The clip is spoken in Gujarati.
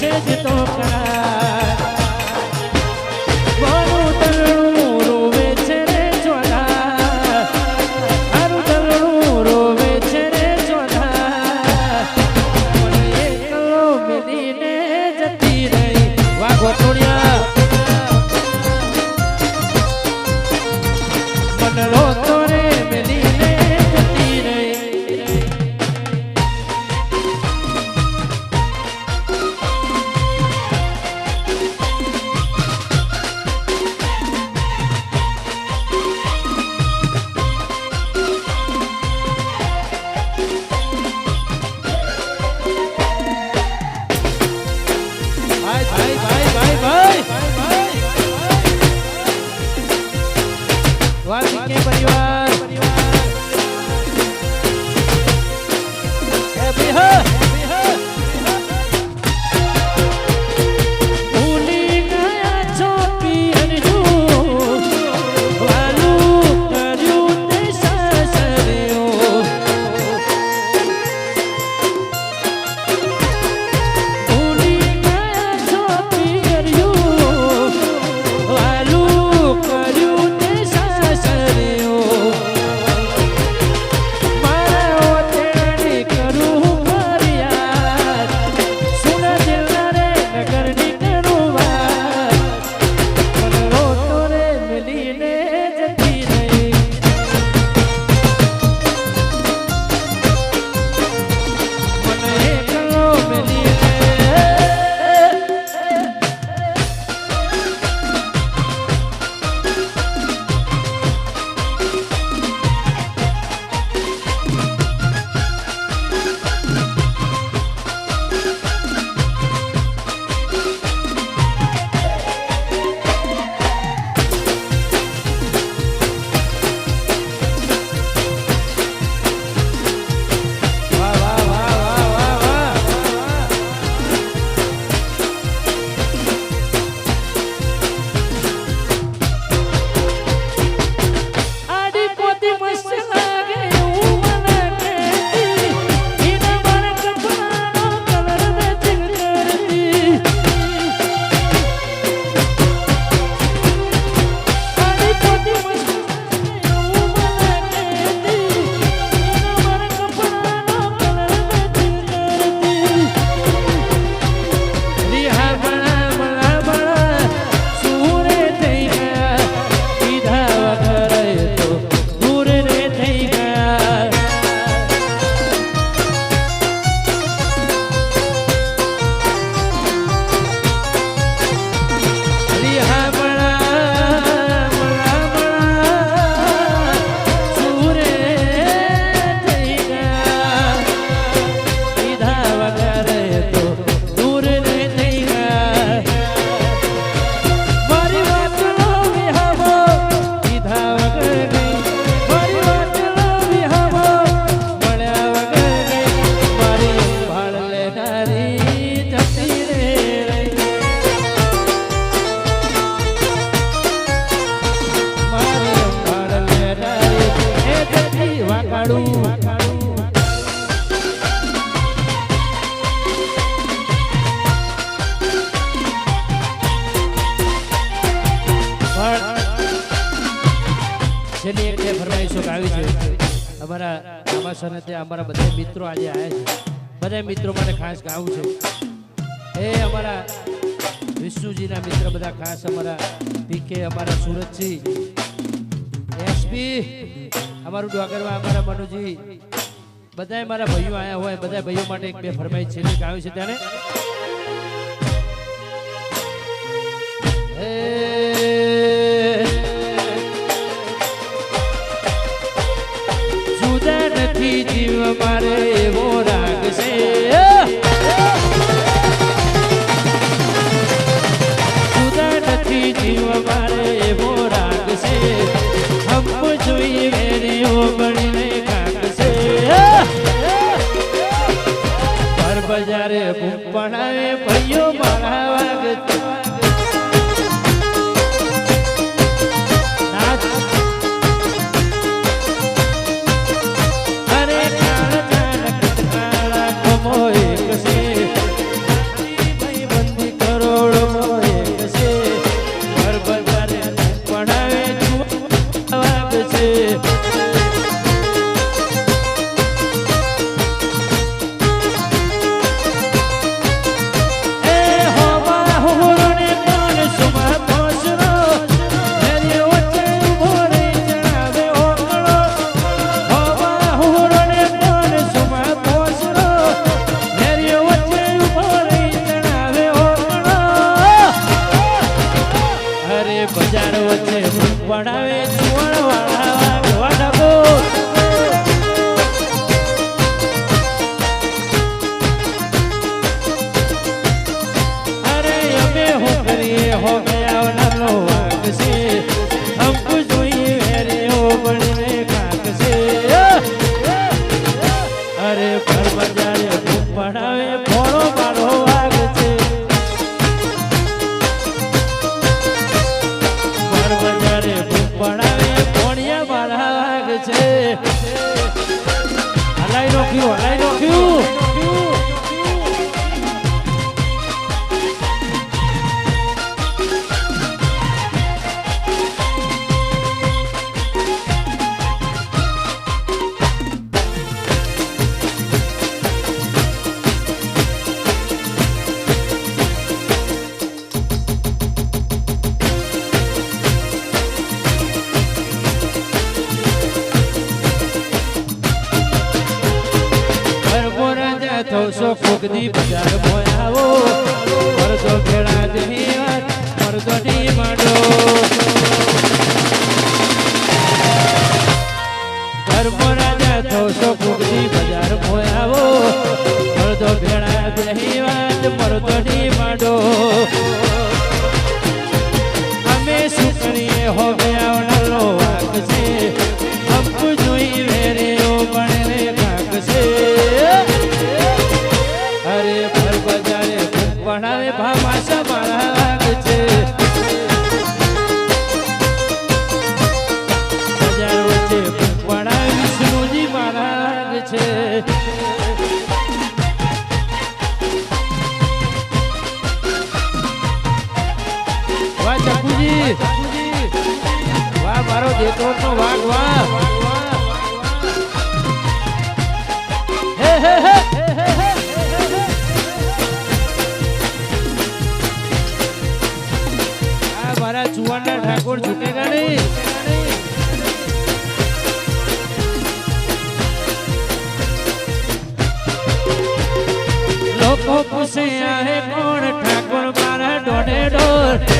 cheio de tocar પણ જેની એક ફરમાઈશો આવી છે અમારા આવાસને ત્યાં અમારા બધા મિત્રો આજે આવ્યા છે. બધા મિત્રો માટે ખાસ ગાવું છે. એ અમારા વિષ્ણુજીના મિત્ર બધા ખાસ અમારા પીકે, અમારા સુરતજી એસપી અમારું ડોગરવા અમારા મનુજી બધા મારા ભાઈઓ આવ્યા હોય બધા ભાઈઓ માટે એક બે ફરમાઈ છેલ્લી ગાવી છે ત્યારે જીવ મારે એવો રાગ. કરીએ હો ગયા નાનો વાગ છે. હમ જોઈએ વેરે હલાઈ નોખ્યું હલાઈ થવશો ફૂગની બજાર બોયાવો મરદો જઈ વાત મરદો ની માંડો. ધર્મ રાજા થવશો ફૂગની બજાર બોયાવો મરદો જઈ વાત મરદો ની માંડો. મારો દેતોડ નો વાઘ વાહ હે હે હે આ મારા ચુવાના ઠાકોર ઝૂકેગા નહીં લોકો પૂછે આ હે કોણ ઠાકોર મારા દોઢે દોઢ